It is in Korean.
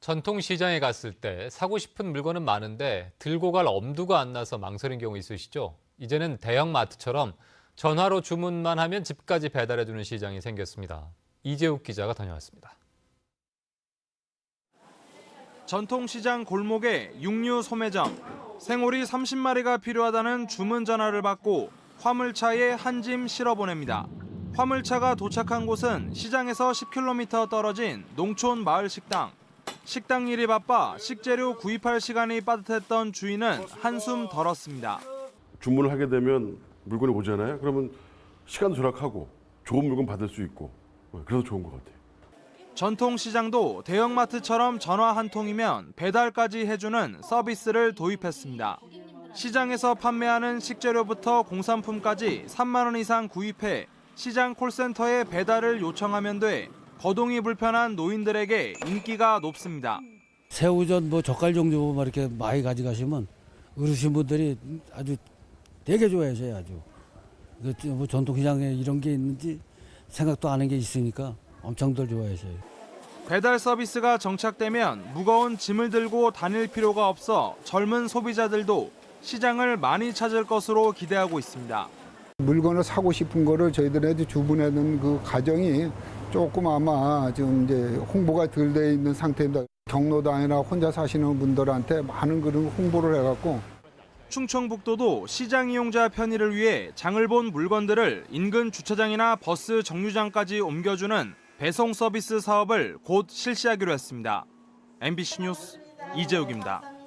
전통시장에 갔을 때 사고 싶은 물건은 많은데 들고 갈 엄두가 안 나서 망설인 경우 있으시죠? 이제는 대형마트처럼 전화로 주문만 하면 집까지 배달해주는 시장이 생겼습니다. 이재욱 기자가 다녀왔습니다. 전통시장 골목의 육류 소매점. 생오리 30마리가 필요하다는 주문 전화를 받고 화물차에 한 짐 실어 보냅니다. 화물차가 도착한 곳은 시장에서 10km 떨어진 농촌 마을 식당. 식당 일이 바빠 식재료 구입할 시간이 빠듯했던 주인은 한숨 덜었습니다. 주문을 하게 되면 물건이 오잖아요. 그러면 시간도 절약하고 좋은 물건 받을 수 있고 어, 그래서 좋은 것 같아요. 전통시장도 대형마트처럼 전화 한 통이면 배달까지 해주는 서비스를 도입했습니다. 시장에서 판매하는 식재료부터 공산품까지 3만 원 이상 구입해 시장 콜센터에 배달을 요청하면 돼 거동이 불편한 노인들에게 인기가 높습니다. 새우젓 뭐 젓갈 종류 뭐 이렇게 많이 가져가시면 어르신분들이 아주 되게 좋아하셔요 아주 그뭐 전통시장에 이런 게 있는지 생각도 안 한 게 있으니까 엄청들 좋아하셔요. 배달 서비스가 정착되면 무거운 짐을 들고 다닐 필요가 없어 젊은 소비자들도 시장을 많이 찾을 것으로 기대하고 있습니다. 물건을 사고 싶은 거를 저희들한테 주문하는 그 과정이 조금 아마 지금 이제 홍보가 덜 돼 있는 상태입니다. 경로당이나 혼자 사시는 분들한테 많은 그런 홍보를 해갖고 충청북도도 시장 이용자 편의를 위해 장을 본 물건들을 인근 주차장이나 버스 정류장까지 옮겨주는 배송 서비스 사업을 곧 실시하기로 했습니다. MBC 뉴스 이재욱입니다.